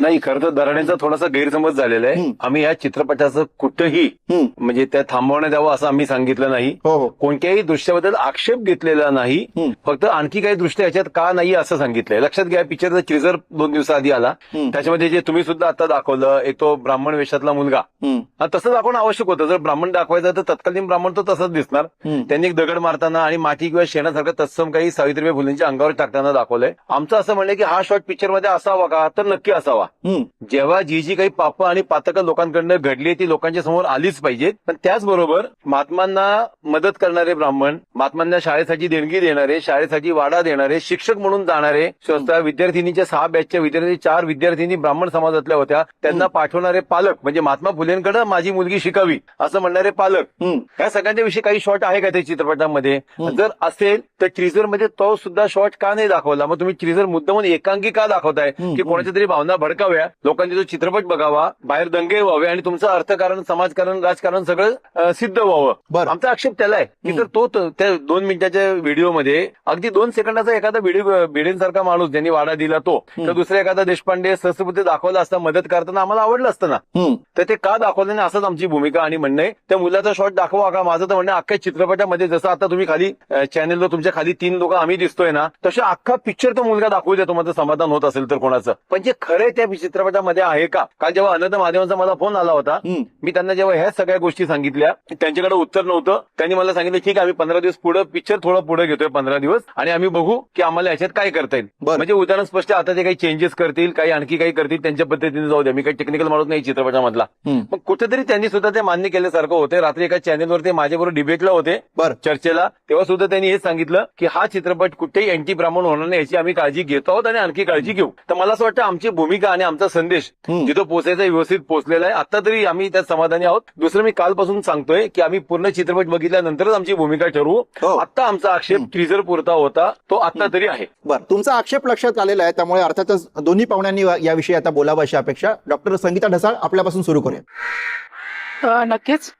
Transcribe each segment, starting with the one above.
नाही खरं तर दराड्यांचा थोडासा गैरसमज झालेला आहे. आम्ही या चित्रपटाचं कुठंही. म्हणजे त्या थांबवण्यात यावं असं आम्ही सांगितलं नाही. हो हो. कोणत्याही दृश्याबद्दल आक्षेप घेतलेला नाही. फक्त आणखी काही दृष्ट्या याच्यात का नाही असं सांगितलंय. लक्षात घ्या पिक्चरचा ट्रिझर दोन दिवसाआधी आला. त्याच्यामध्ये जे तुम्ही सुद्धा आता दाखवलं एक तो ब्राह्मण वेशातला मुलगा. तसं दाखवणं आवश्यक होतं. जर ब्राह्मण दाखवायचं तर तत्कालीन ब्राह्मण तो तसंच दिसणार. त्यांनी एक दगड मारताना आणि माती किंवा शेणासारखं तत्सम काही सावित्रीबाई फुलेंच्या अंगावर टाकताना दाखवलंय. आमचं असं म्हणणं आहे की हा शॉट पिक्चरमध्ये असावा का? तर नक्की असावा. हम्म. जेव्हा जी जी काही पाप आणि पातकं लोकांकडनं घडली ती लोकांच्या समोर आलीच पाहिजेत पण त्याचबरोबर महात्मांना मदत करणारे ब्राह्मण महात्मांना शाळेसाठी देणगी देणारे शाळेसाठी वाडा देणारे शिक्षक म्हणून जाणारे स्वतः विद्यार्थिनीच्या सहा बॅचच्या विद्यार्थी चार विद्यार्थिनी ब्राह्मण समाजातल्या होत्या त्यांना पाठवणारे पालक म्हणजे महात्मा फुलेंकडे माझी मुलगी शिकावी असं म्हणणारे पालक. या सगळ्यांच्या विषयी काही शॉट आहे का त्या चित्रपटामध्ये. जर असेल तर ट्रिझरमध्ये तो सुद्धा शॉट का नाही दाखवला मग तुम्ही ट्रिझर मुद्दामून एकांकी का दाखवताय. की कोणाच्या तरी भावना भडकाव्या लोकांनी तो चित्रपट बघावा बाहेर दंगे व्हावे आणि तुमचं अर्थकारण समाजकारण राजकारण सगळं सिद्ध व्हावं. आमचा आक्षेप त्याला आहे की. जर तो त्या दोन मिनिटाच्या व्हिडिओमध्ये अगदी दोन सेकंदाचा एखादा व्हिडिओ भिडेंसारखा माणूस ज्यांनी वाडा दिला तो. तर दुसरा एखादा देशपांडे सहस्रबुद्धी दाखवला असता मदत करताना आम्हाला आवडलं असतं ना. तर ते का दाखवलं नाही असंच आमची भूमिका आणि म्हणणं आहे त्या मुलाचा शॉट दाखवा का माझं तर म्हणणं अख्ख्या चित्रपटामध्ये जसं आता तुम्ही खाली चॅनेलवर तुमच्या खाली तीन लोक आम्ही दिसतोय ना तसे अख्खा पिक्चर तो मुलगा दाखवू द्या तुम्हाला समाधान होत असेल तर कोणाचं पण जे खरं त्या चित्रपटामध्ये आहे का? काल जेव्हा अनंत महादेवांचा मला फोन आला होता. मी त्यांना जेव्हा ह्या सगळ्या गोष्टी सांगितल्या त्यांच्याकडे उत्तर नव्हतं. त्यांनी मला सांगितलं ठीक आहे आम्ही पंधरा दिवस पुढे पिक्चर थोडं पुढे घेतोय पंधरा दिवस. आणि आम्ही बघू की आम्हाला याच्यात काय करता येईल. म्हणजे उदाहरण स्पष्ट आता ते काही चेंजेस करतील काही आणखी काही करतील त्यांच्या पद्धतीने जाऊ द्या. मी काही टेक्निकल माणूस नाही चित्रपटामधला. मग कुठेतरी त्यांनी सुद्धा ते मान्य केल्यासारखं होते. रात्री एका चॅनेलवर ते माझ्याबरोबर डिबेटला होते. बरं. चर्चेला. तेव्हा सुद्धा त्यांनी हेच सांगितलं की हा चित्रपट कुठेही अँटी ब्राह्मण होणार नाही याची आम्ही काळजी घेतो आहोत आणि आणखी काळजी घेऊ. तर मला असं वाटतं आमची भूमिका आणि आमचा संदेश. जिथं पोहोचायचा व्यवस्थित पोहोचलेला आहे. आता तरी आम्ही त्यात समाधानी आहोत. दुसरं मी कालपासून सांगतोय की आम्ही पूर्ण चित्रपट बघितल्यानंतरच आमची भूमिका ठरवू. हो. आता आमचा आक्षेप ट्रिझर पुरता होता. तो आता तरी आहे. बर तुमचा आक्षेप लक्षात आलेला आहे त्यामुळे अर्थातच दोन्ही पाहुण्यांनी याविषयी आता बोलावं अशी अपेक्षा. डॉक्टर संगीता ढसाळ आपल्यापासून सुरू करूया. नक्कीच.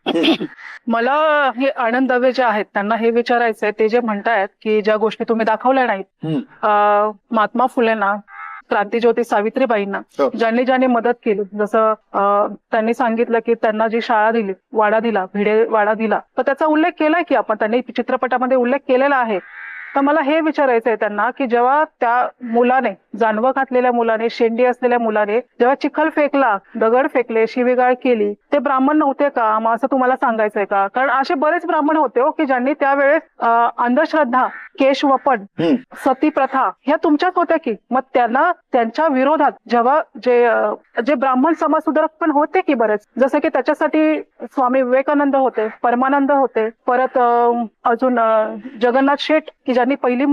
मला हे आनंद दवे जे आहेत त्यांना हे विचारायचंय ते जे म्हणतायत की ज्या गोष्टी तुम्ही दाखवल्या नाहीत महात्मा फुलेंना क्रांतीज्योती सावित्रीबाईंना हो. ज्यांनी ज्यांनी मदत केली. जसं त्यांनी सांगितलं की त्यांना जी शाळा दिली वाडा दिला भिडे वाडा दिला. तर त्याचा उल्लेख केलाय की आपण त्यांनी चित्रपटामध्ये उल्लेख केलेला आहे. तर मला हे विचारायचंय त्यांना की जेव्हा त्या मुलाने जानवं घातलेल्या मुलाने शेंडी असलेल्या मुलाने जेव्हा चिखल फेकला दगड फेकले शिवीगाळ केली ते ब्राह्मण नव्हते का? मग असं तुम्हाला सांगायचंय का? कारण असे बरेच ब्राह्मण होते हो की ज्यांनी त्यावेळेस अंधश्रद्धा केश वपन हम्म. सती प्रथा ह्या तुमच्याच होत्या की? मग त्यांना त्यांच्या विरोधात जेव्हा जे जे ब्राह्मण समाज सुधारक पण होते की बरेच? जसं की त्याच्यासाठी स्वामी विवेकानंद होते परमानंद होते परत अजून जगन्नाथ शेठ की ज्यांनी पहिली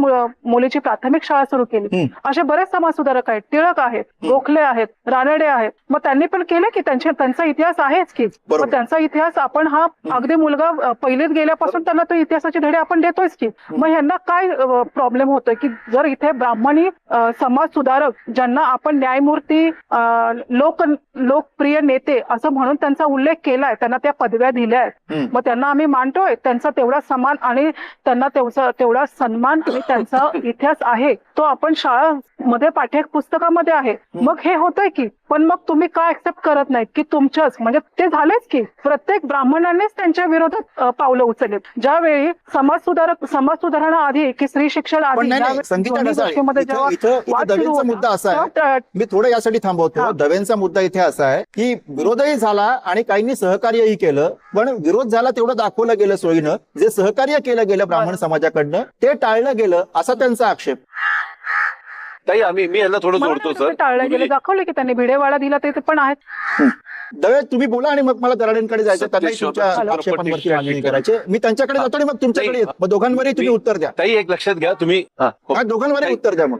मुलीची प्राथमिक शाळा सुरू केली. असे बरेच समाज सुधारक आहेत. टिळक आहेत गोखले आहेत रानडे आहेत. मग त्यांनी पण केले की त्यांचे त्यांचा इतिहास आहेच की. मग त्यांचा इतिहास आपण हा अगदी मुलगा अ, पहिलीत गेल्यापासून त्यांना तो इतिहासाचे धडे आपण देतोयच की? मग ह्यांना काय प्रॉब्लेम होतोय की जर इथे ब्राह्मणी समाज सुधारक ज्यांना आपण न्यायमूर्ती लोक लोकप्रिय नेते असं म्हणून त्यांचा उल्लेख केलाय त्यांना त्या पदव्या दिल्या आहेत. मग त्यांना आम्ही मानतोय त्यांचा तेवढा सन्मान आणि त्यांना तेवढा तेवढा सन्मान आणि त्यांचा इतिहास आहे. तो आपण शाळा मध्ये पाठ्य पुस्तकामध्ये आहे मग हे होतंय की पण मग तुम्ही का ऍक्सेप्ट करत नाहीत? की तुमच्याच? म्हणजे ते झालेच की प्रत्येक ब्राह्मणांनीच त्यांच्या विरोधात पावलं उचललीत ज्यावेळी समाज सुधारक समाज सुधारणा आधी की स्त्री शिक्षण आधी नाही नाही. मुद्दा असा आहे. मी थोडं यासाठी थांबवतो. दवेंचा मुद्दा इथे असा आहे की विरोधही झाला आणि काहींनी सहकार्यही केलं पण विरोध झाला तेवढं दाखवलं गेलं सोयीनं. जे सहकार्य केलं गेलं ब्राह्मण बरं. समाजाकडनं ते टाळलं गेलं असा त्यांचा आक्षेप. ताई आम्ही मी याला थोडं मला जोडतो नाही सर. ते टाळलं गेलं गुरुजी, दाखवले की त्यांनी भिडेवाडा दिला ते ते पण आहेत. दवे तुम्ही बोला आणि मग मला दराडेंकडे जायचं त्यांनाही सत्यशोधक तुमच्या आक्षेपांवरती मांडणी. करायची. मी त्यांच्याकडे जातो आणि मग तुमच्याकडे येतो. मग दोघांवरही तुम्ही मी- उत्तर द्या. ताई एक लक्षात घ्या तुम्ही हा, हो. हा दोघांवरही. उत्तर द्या मग.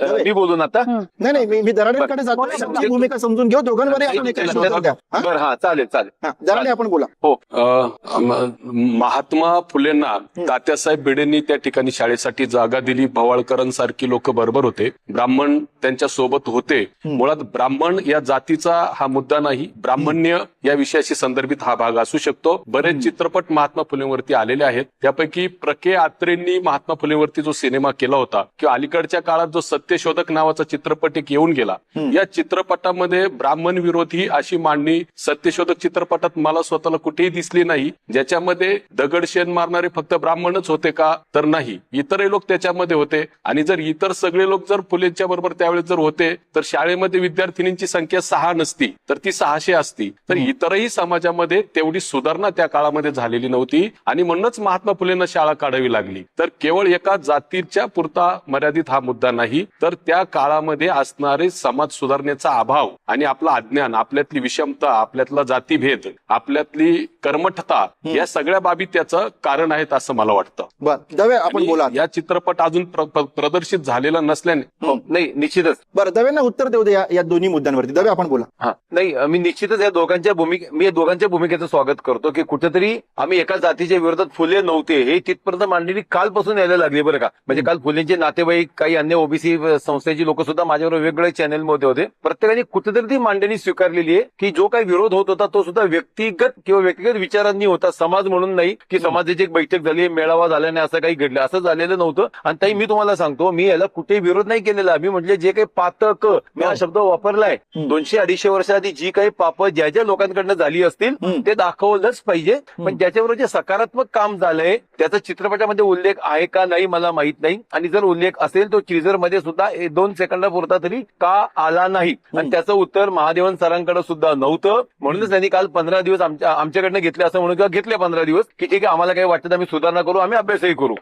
मी बोलून आता? नाही नाही मी मी दराडेंकडे जातो. तुमची भूमिका समजून घेऊ दोघांवरही आपण एक एक उत्तर द्या हा? बरं हा चालेल चालेल. हा, दराडे आपण बोला. हो. अ, म- महात्मा फुलेंना तात्यासाहेब भिडेंनी त्या ठिकाणी शाळेसाठी जागा दिली. भवाळकरांसारखी लोक बरोबर होते. ब्राह्मण त्यांच्यासोबत होते. मुळात ब्राह्मण या जातीचा हा मुद्दा नाही. ब्राह्मण्य या विषयाशी संदर्भित हा भाग असू शकतो. बरेच चित्रपट महात्मा फुलेंवरती आलेले आहेत. त्यापैकी प्रके आत्रेंनी महात्मा फुलेंवरती जो सिनेमा केला होता किंवा अलीकडच्या काळात जो सत्यशोधक नावाचा चित्रपट एक येऊन गेला. या चित्रपटामध्ये ब्राह्मण विरोधी अशी मांडणी सत्यशोधक चित्रपटात मला स्वतःला कुठेही दिसली नाही. ज्याच्यामध्ये दगडशेन मारणारे फक्त ब्राह्मणच होते का तर नाही. इतरही लोक त्याच्यामध्ये होते. आणि जर इतर सगळे लोक जर फुलेंच्या बरोबर त्यावेळेस जर होते तर शाळेमध्ये विद्यार्थिनींची संख्या सहा नसती तर ती सहाशे असती. तर इतरही समाजामध्ये तेवढी सुधारणा त्या काळामध्ये झालेली नव्हती. आणि म्हणूनच महात्मा फुलेंना शाळा काढावी लागली. तर केवळ एका जातीच्या पुरता मर्यादित हा मुद्दा नाही. तर त्या काळामध्ये असणारे समाज सुधारण्याचा अभाव आणि आपला अज्ञान आपल्यातली विषमता आपल्यातला जातीभेद आपल्यातली कर्मठता या सगळ्या बाबी त्याचं कारण आहेत असं मला वाटतं. बर दवे आपण आणि बोला या चित्रपट अजून प्र- प्र- प्रदर्शित झालेला नसल्याने हो, नाही निश्चितच. बरं दवेंना उत्तर देऊ दे या- दोन्ही मुद्द्यांवरती. दवे आपण बोला. हा नाही मी निश्चितच या दोघांच्या भूमिके मी या दोघांच्या भूमिकेचं स्वागत करतो की कुठेतरी आम्ही एका जातीच्या विरोधात फुले नव्हते हे तिथपर्यंत मांडणी कालपासून यायला लागली बरं का. म्हणजे काल फुलेंचे नातेवाईक काही अन्य ओबीसी संस्थेची लोक सुद्धा माझ्याबरोबर वेगवेगळ्या चॅनलमध्ये होते. प्रत्येकाने कुठेतरी ती मांडणी स्वीकारलेली आहे की जो काही विरोध होत होता तो सुद्धा व्यक्तिगत किंवा व्यक्तिगत विचारांनी होता. समाज म्हणून नाही की समाजाची एक बैठक झाली मेळावा झाल्याने असं काही घडलं. असं झालेलं नव्हतं. आणि ताई मी तुम्हाला सांगतो मी याला कुठेही विरोध नाही केलेला. मी म्हटले जे काही पातक मी हा शब्द वापरलाय. दोनशे अडीचशे वर्षाआधी जी काही पाप ज्या ज्या लोकांकडनं झाली असतील. ते दाखवलंच पाहिजे. पण ज्याच्यावर जे सकारात्मक काम झालंय त्याचा चित्रपटामध्ये उल्लेख आहे का नाही मला माहीत नाही. आणि जर उल्लेख असेल तो टीजरमध्ये सुद्धा दोन सेकंदापुरता तरी का आला नाही? आणि त्याचं उत्तर महादेवन सरांकडे सुद्धा नव्हतं. म्हणूनच त्यांनी काल पंधरा दिवस आमच्या आमच्याकडनं घेतले असं म्हणून किंवा घेतले पंधरा दिवस की ठीक आहे आम्हाला काही वाटतं आम्ही सुधारणा करू आम्ही अभ्यासही करू.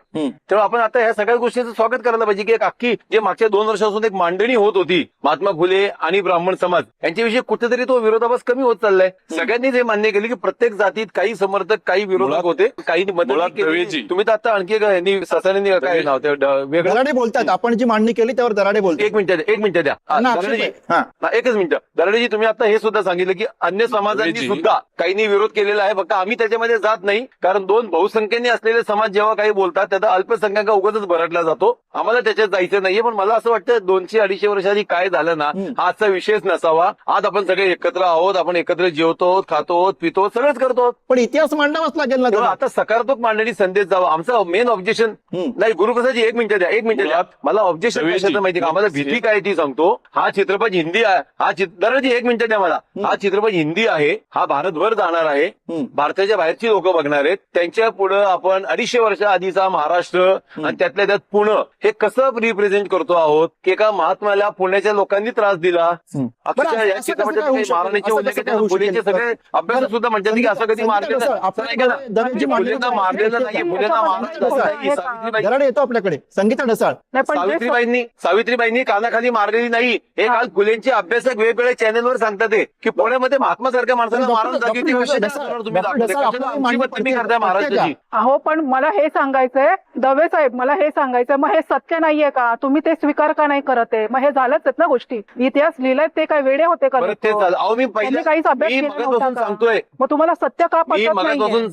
तेव्हा आपण आता या सगळ्या गोष्टीचं स्वागत करायला पाहिजे की एक अख्खी जे मागच्या दोन वर्षापासून एक मांडणी होत होती महात्मा फुले आणि ब्राह्मण समाज यांच्याविषयी कुठेतरी तो विरोधाभास कमी होत चाललाय. सगळ्यांनीच हे मान्य केले की प्रत्येक जातीत काही समर्थक काही विरोधक होते काही. तुम्ही तर आता आणखी यांनी ससाने काय नाव ते ड- वेगळं दराडे बोलतात आपण जी मांडणी केली त्यावर दराडे बोलतात. एक मिनिट द्या एक मिनिट द्या. एकच मिनिट. दराडेजी तुम्ही आता हे सुद्धा सांगितलं की अन्य समाजांनी. सुद्धा काहींनी विरोध केलेला आहे. फक्त आम्ही त्याच्यामध्ये जात नाही. कारण दोन बहुसंख्येने असलेले समाज जेव्हा काही बोलतात त्याचा अल्पसंख्याक उगाच भरटला जातो. आम्हाला त्याच्यात जायचं नाहीये पण मला असं वाटतं दोनशे अडीचशे वर्षांनी काय झालं ना. हा आजचा विषयच नसावा. आज आपण सगळे एकत्र आहोत आपण एकत्र जेवतो खातो पितो सगळंच करतो पण इतिहास मांडावाच लागेल ना. आता सकारात्मक मांडणी संदेश जावा. आमचं मेन ऑब्जेक्शन. नाही गुरुप्रसादजी एक मिनिट द्या एक मिनिट द्या. मला ऑब्जेक्शन कशाचं माहिती का? आम्हाला भीती काय ती सांगतो. हा चित्रपट हिंदी आहे. हा चित्रपट एक मिनिट द्या मला. हा चित्रपट हिंदी आहे. हा भारतभर जाणार आहे. भारताच्या बाहेरची लोक बघणार आहेत. त्यांच्या पुढे आपण अडीचशे वर्ष आधीचा महाराष्ट्र आणि त्यातल्या त्यात पुणे हे कसं रिप्रेझेंट करतो आहोत? की एका महात्माला पुण्याच्या लोकांनी त्रास दिला? शकेल? सगळे अभ्यास सुद्धा म्हणतात की असं कधी मारलेलं नाही. येतो आपल्याकडे. संगीता ढसाळ. नाही पण जे सावित्रीबाईंनी सावित्रीबाईंनी कानाखाली मारलेली नाही. हे काल फुलेंचे अभ्यासक वेगवेगळ्या चॅनेलवर सांगतात की पुण्यामध्ये महात्मा सारख्या माणसाला मारून जागी तुम्ही कशाला आमची करताय महाराष्ट्राची. अहो पण मला हे सांगायचंय दवे साहेब मला हे सांगायचंय मग हे सत्य नाहीये का? तुम्ही ते स्वीकार का नाही करत आहे? मग हे झालंच आहेत ना गोष्टी. इतिहास लिहिलाय ते काय वेडे होते का बरं ते लोकं? झालं. अहो मी त्यांनी पहिले काहीच अभ्यास मी केला मगापासून नव्हता का? सांगतोय. मग तुम्हाला सत्य का मी पटत मगापासून नाहीये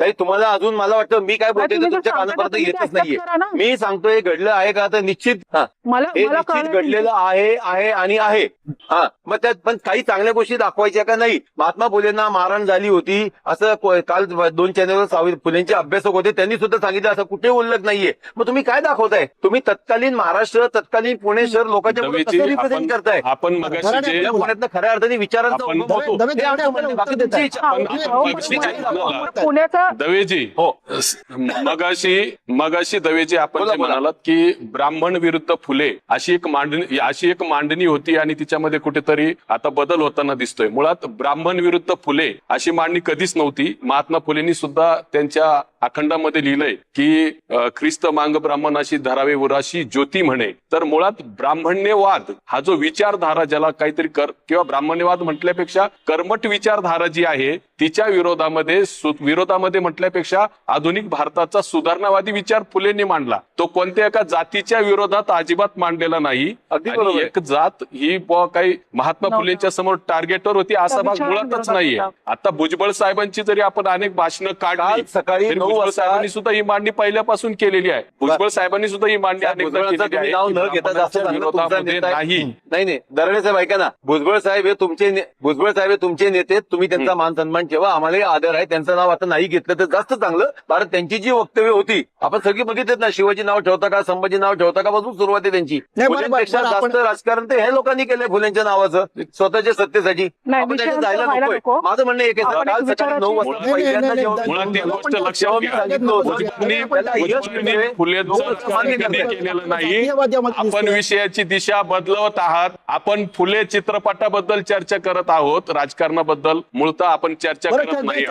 ताई तुम्हाला अजून मला वाटतं मी काय बोलतोय ते तुम्ही जर तुमच्या सांगता कानापर्यंत येतच नाहीये. मी सांगतोय घडलं आहे का तर निश्चित हा. मला हे मला निश्चित कळलं घडलेलं आहे आहे आणि आहे. हा. मग त्यात पण काही चांगल्या गोष्टी दाखवायच्या का नाही? महात्मा फुलेंना मारहाण झाली होती. असं काल दोन चॅनलवर सावि फुलेंचे अभ्यासक होते. त्यांनी सुद्धा सांगितलं असं कुठे उल्लेख नाहीये. मग तुम्ही काय दाखवताय? तुम्ही तत्कालीन महाराष्ट्र तत्कालीन पुणे शहर लोकांच्या रिप्रेझेंट आपण करताय? आपण पुण्यातनं खऱ्या अर्थाने विचारांचा हे. हा. पुण्याचा दवेजी. हो. मगाशी मगाशी दवेजी आपण जे. म्हणालात की ब्राह्मण विरुद्ध फुले अशी एक मांडणी अशी एक मांडणी होती आणि तिच्यामध्ये कुठेतरी आता बदल होताना दिसतोय. मुळात ब्राह्मण विरुद्ध फुले अशी मांडणी कधीच नव्हती. महात्मा फुलेंनी सुद्धा त्यांच्या अखंडामध्ये लिहिलंय की ख्रिस्त मांग ब्राह्मणाशी धरावे उराशी ज्योती म्हणे. तर मुळात ब्राह्मण्यवाद हा जो विचारधारा ज्याला काहीतरी कर किंवा ब्राह्मण्यवाद म्हटल्यापेक्षा कर्मठ विचारधारा जी आहे तिच्या विरोधामध्ये सु- विरोधामध्ये म्हटल्यापेक्षा आधुनिक भारताचा सुधारणावादी विचार फुलेंनी मांडला. तो कोणत्या एका जातीच्या विरोधात अजिबात मांडलेला नाही. अगदी. एक जात ही काही महात्मा. फुलेंच्या समोर टार्गेटवर होती असा भाग मुळातच नाहीये. आता भुजबळ साहेबांची जरी आपण अनेक भाषणं काढली सकाळी भुजबळ साहेबांनी सुद्धा ही मांडणी पहिल्यापासून केलेली आहे. भुजबळ साहेबांनी सुद्धा ही मांडणी साहेब, अनेकदा भुजबळाचं केलेली तुम्ही आहे. नाव की न घेता जास्त ब्राह्मणाच्या चांगलं तुमचा विरोधामध्ये नेता आहे. नाही. नाही नाही. दरणे साहेब ऐका ना. भुजबळ साहेब हे तुमचे भुजबळ साहेब हे तुमचे नेते. तुम्ही त्यांचा मान सन्मान ठेवा. आम्हालाही आदर आहे. त्यांचं नाव आता नाही घेतलं. घेतलं तर जास्त चांगलं. कारण त्यांची जी वक्तव्य होती आपण सगळी बघितलेत ना शिवाजी नाव ठेवता का संभाजी नाव ठेवता का पासून सुरुवात आहे त्यांची. फुलेंपेक्षा जास्त राजकारण तर हे लोकांनी केलंय फुलेंच्या नावाचं स्वतःच्या सत्तेसाठी. आपण त्याच्यात जायला नको. माझं म्हणणं एक काल सकाळी नऊ विचाराची- वाजता नाही, पहिल्यांदा जेव्हा- ती आपण. विषयाची दिशा बदलवत आहात. आपण फुले चित्रपटाबद्दल चर्चा करत आहोत. राजकारणाबद्दल मूळतः आपण चर्चा करत नाही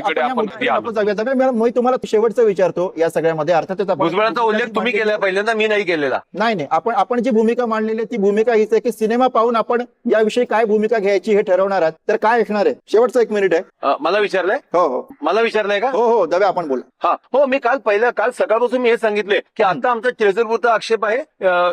आपण- मी तुम्हाला शेवटचं विचारतो या सगळ्यामध्ये. अर्थातच भुजबळांचा उल्लेख तुम्ही केलाय पहिल्यांदा मी नाही केलेला. नाही नाही. आपण आपण जी भूमिका मांडलेली आहे ती भूमिका हीच आहे की सिनेमा पाहून आपण याविषयी काय भूमिका घ्यायची हे ठरवणार आहात. तर काय ऐकणार आहे? शेवटचं एक मिनिट आहे. मला विचारलंय? हो हो. मला विचारलंय का? हो हो. दव्या आपण बोला. हा. हो मी काल पहिलं काल सकाळपासून मी हे सांगितले की आता आमचा ट्रेझरपुरता आक्षेप आहे.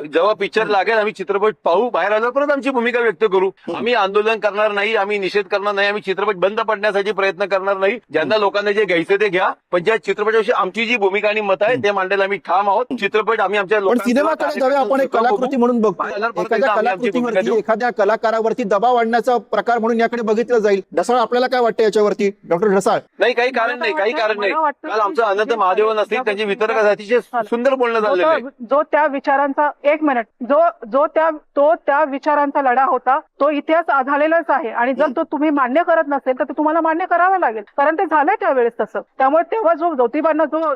जेव्हा पिक्चर लागेल आम्ही चित्रपट पाहू बाहेर आल्यावर परत आमची भूमिका व्यक्त करू. आम्ही आंदोलन करणार नाही आम्ही निषेध करणार नाही आम्ही चित्रपट बंद पडण्यासाठी प्रयत्न करणार नाही. ज्यांना लोकांना जे घ्यायचं ते घ्या पण ज्या चित्रपटाविषयी आमची जी भूमिका आणि मत आहे ते मांडायला आम्ही ठाम आहोत. चित्रपट आम्ही आमच्या सिनेमाकडे जाऊया आपण एक कलाकृती म्हणून बघतो एखाद्या कलाकृतीवरती कलाकारावरती दबाव आणण्याचा प्रकार म्हणून याकडे बघितलं जाईल. ढसाळ आपल्याला काय वाटतं याच्यावरती? डॉक्टर ढसाळ? नाही काही कारण नाही काही कारण नाही. काल आमचं अनंत महादेवन झालं, असतील त्यांचे वितरक अतिशय झालं. सुंदर बोलणं तो- जो त्या विचारांचा एक मिनिट. जो जो त्या तो त्या विचारांचा लढा होता तो इतिहास झालेलाच आहे. आणि जर तो तुम्ही मान्य करत नसेल तर ते तुम्हाला मान्य करावं लागेल. कारण ते झालंय त्यावेळेस तसं. त्यामुळे तेव्हा जो ज्योतिबांना जो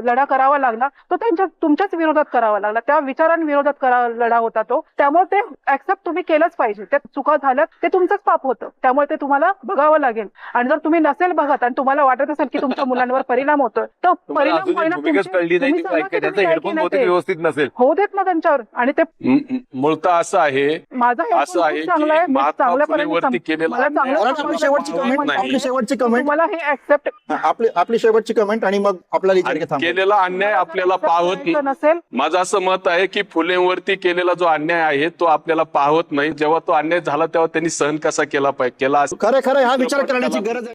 लढा करावा लागला तो त्यांच्या तुमच्याच विरोधात करावा लागला. त्या विचारांविरोधात करा लढा होता तो. त्यामुळे ते ऍक्सेप्ट तुम्ही केलंच पाहिजे. त्या चुका झाल्यात ते तुमचंच पाप होतं. त्यामुळे ते तुम्हाला बघावं लागेल. आणि जर तुम्ही नसेल बघत आणि तुम्हाला वाटत असेल की तुमच्या मुलांवर परिणाम होतोय तर परिणाम. व्यवस्थित नसेल. होऊ देत ना त्यांच्यावर. आणि ते मूळतः असं आहे माझा असं आहे खूप चांगला आहे. की मी महात्मा चांगल्यापर्यंत फुलेवरती सम- केलेला मला नाही. आपली शेवटची कमेंट तुम्हाला हे ऍक्सेप्ट आपली आपली शेवटची कमेंट आणि मग आपला विचार केलेला अन्याय आपल्याला पाहत नसेल. माझं असं मत आहे की फुलेंवरती केलेला जो अन्याय आहे तो आपल्याला पाहत नाही. जेव्हा तो अन्याय झाला तेव्हा त्यांनी सहन कसा केला पाहिजे? केला असं खरं खरं हा विचार करण्याची गरज आहे.